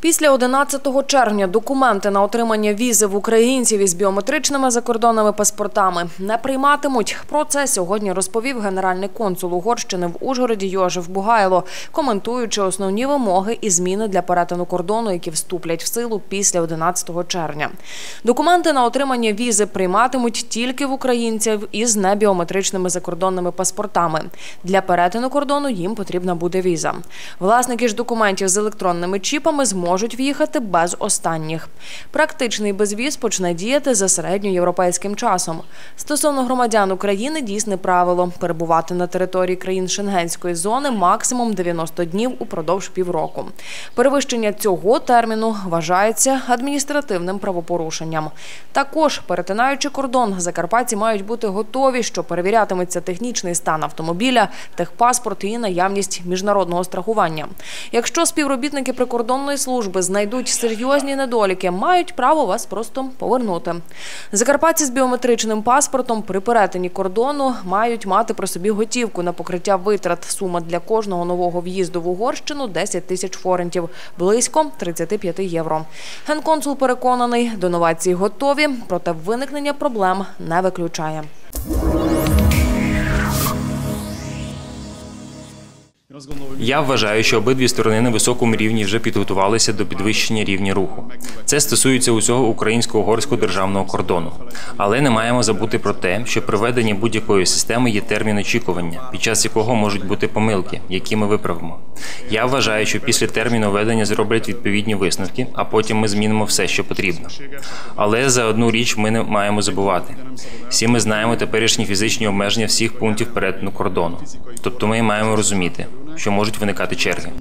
Після 11 червня документи на отримання візи в українців із біометричними закордонними паспортами не прийматимуть. Про це сьогодні розповів генеральний консул Угорщини в Ужгороді Йожеф Бугайло, коментуючи основні вимоги і зміни для перетину кордону, які вступлять в силу після 11 червня. Документи на отримання візи прийматимуть тільки в українців із небіометричними закордонними паспортами. Для перетину кордону їм потрібна буде віза. Власники ж документів з електронними чіпами зможуть в'їхати без останніх. Практичний безвіз почне діяти за середньоєвропейським часом. Стосовно громадян України дійсне правило перебувати на території країн Шенгенської зони максимум 90 днів упродовж півроку. Перевищення цього терміну вважається адміністративним правопорушенням. Також, перетинаючи кордон, закарпатці мають бути готові, що перевірятиметься технічний стан автомобіля, техпаспорт і наявність міжнародного страхування. Якщо співробітники прикордонної служби знайдуть серйозні недоліки, мають право вас просто повернути. Закарпатці з біометричним паспортом при перетині кордону мають мати при собі готівку на покриття витрат. Сума для кожного нового в'їзду в Угорщину 10 тисяч форентів, близько 35 євро. Генконсул переконаний, до новацій готові, проте виникнення проблем не виключає. Я вважаю, що обидві сторони на високому рівні вже підготувалися до підвищення рівня руху. Це стосується усього українсько-угорського державного кордону. Але не маємо забути про те, що при веденні будь-якої системи є термін очікування, під час якого можуть бути помилки, які ми виправимо. Я вважаю, що після терміну ведення зроблять відповідні висновки, а потім ми змінимо все, що потрібно. Але за одну річ ми не маємо забувати. Всі ми знаємо теперішні фізичні обмеження всіх пунктів перетину кордону. Тобто ми маємо розуміти, що можуть виникати черги.